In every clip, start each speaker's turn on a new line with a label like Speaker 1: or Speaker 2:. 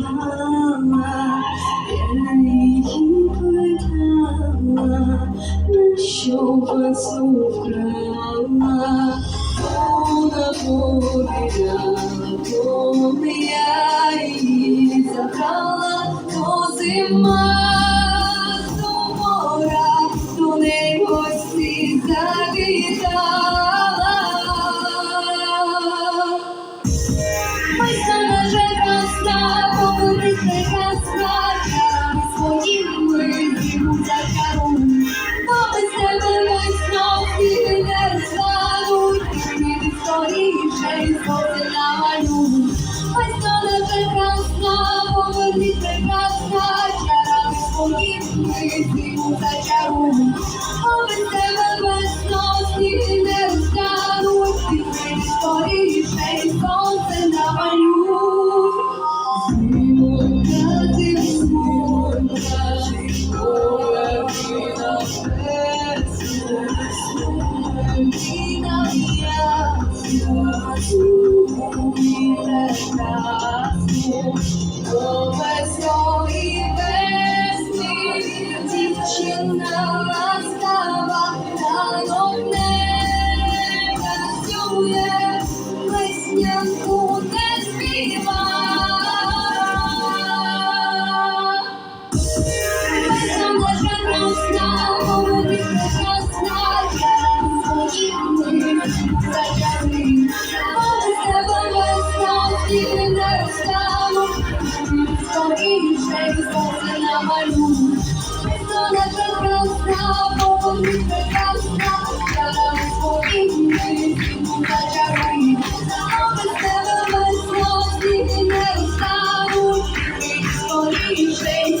Speaker 1: зимувала, я її питала, на що весну вкрала, вона повіряла, коли я її забрала, то зима сумора, до неї гості завітала. Скоріше й сльози намалюй. Ой, наша прекрасна, чарами своїми зиму зачаруй. Бо тебе весно всі не розстануть, і скоріше й сонце намалюй. Зимонька, зимонька, половина серця, сумніна ясна, сумніна ясна, до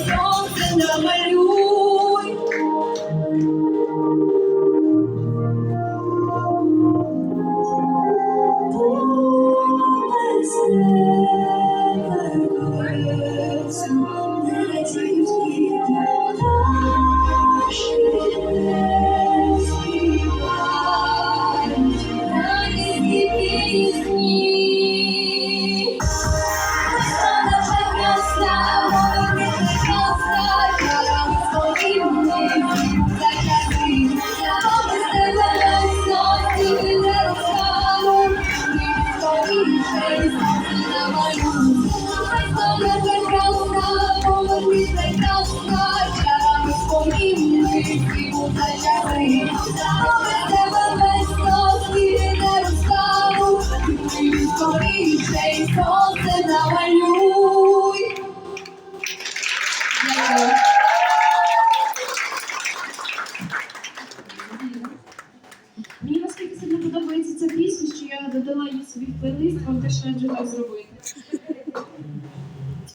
Speaker 1: Сонце намалюй. Сонце намалюй.
Speaker 2: Подобається ця пісня, що я додала її собі в плейлист, вам теж раджу так зробити.